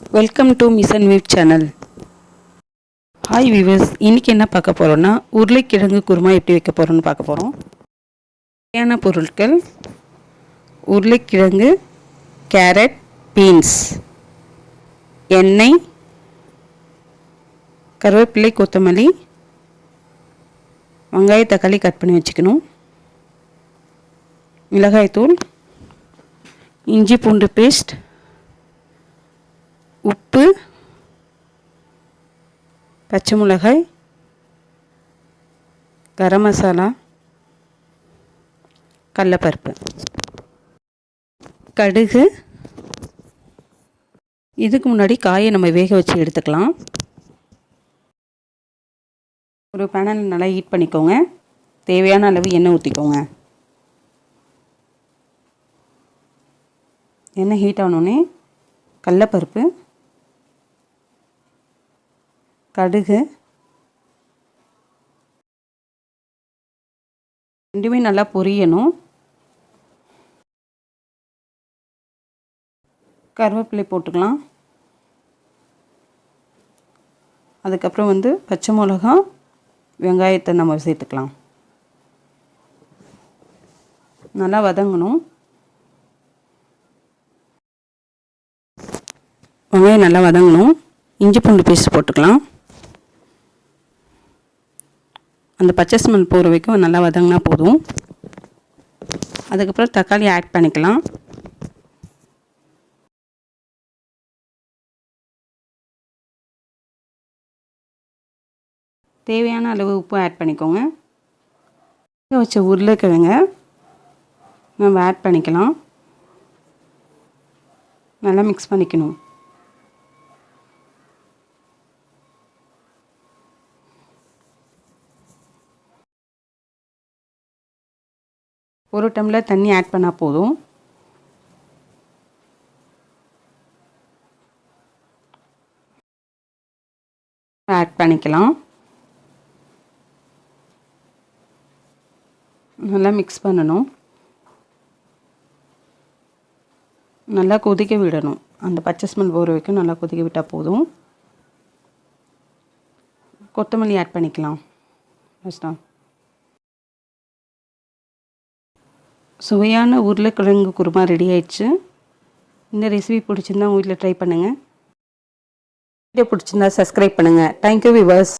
Welcome to mission வீட் channel hi viewers இன்னைக்கு என்ன பார்க்க போகிறோன்னா உருளைக்கிழங்கு குருமா எப்படி வைக்க போகிறோன்னு பார்க்க போகிறோம் தேவையான பொருட்கள் உருளைக்கிழங்கு கேரட் பீன்ஸ் எண்ணெய் கருவேப்பிலை கொத்தமல்லி வெங்காய தக்காளி கட் பண்ணி வச்சுக்கணும். மிளகாய்த்தூள் இஞ்சி பூண்டு பேஸ்ட் உப்பு பச்சை மிளகாய் கரம் மசாலா கடலப்பருப்பு. கடுகு. இதுக்கு முன்னாடி காயை நம்ம வேக வச்சு எடுத்துக்கலாம். ஒரு பேனல் நல்லா ஹீட் பண்ணிக்கோங்க. தேவையான அளவு எண்ணெய் ஊற்றிக்கோங்க எண்ணெய் ஹீட் ஆனோடனே கடலப்பருப்பு கடுகு. ரெண்டுமே நல்லா பொரியணும். கருவேப்பிலை போட்டுக்கலாம். அதுக்கப்புறம் வந்து பச்சை மிளகா வெங்காயத்தை நம்ம சேர்த்துக்கலாம். நல்லா வதங்கணும். வெங்காயம் நல்லா வதங்கணும். இஞ்சி பூண்டு பேஸ்ட் போட்டுக்கலாம். அந்த பச்சை ஸ்மெல் போகிற வரைக்கும் நல்லா வதங்கினா போதும். அதுக்கப்புறம் தக்காளி ஆட் பண்ணிக்கலாம். தேவையான அளவு உப்பு ஆட் பண்ணிக்கோங்க. வச்ச உருளைக்கிழங்க நம்ம ஆட் பண்ணிக்கலாம். நல்லா மிக்ஸ் பண்ணிக்கணும். ஒரு டம்ளர் தண்ணி ஆட் பண்ணால் போதும். ஆட் பண்ணிக்கலாம். நல்லா மிக்ஸ் பண்ணணும். நல்லா கொதிக்க விடணும். அந்த பச்சை ஸ்மெல் போகிற வரைக்கும் நல்லா கொதிக்க விட்டால் போதும். கொத்தமல்லி ஆட் பண்ணிக்கலாம். ஃபஸ்ட்டாக சுவையான உருளைக்கிழங்கு குருமா ரெடி ஆயிடுச்சு. இந்த ரெசிபி பிடிச்சிருந்தா உங்கள் வீட்டில் ட்ரை பண்ணுங்கள் வீடியோ பிடிச்சிருந்தா சப்ஸ்கிரைப் பண்ணுங்கள் தேங்க்யூ விவர்ஸ்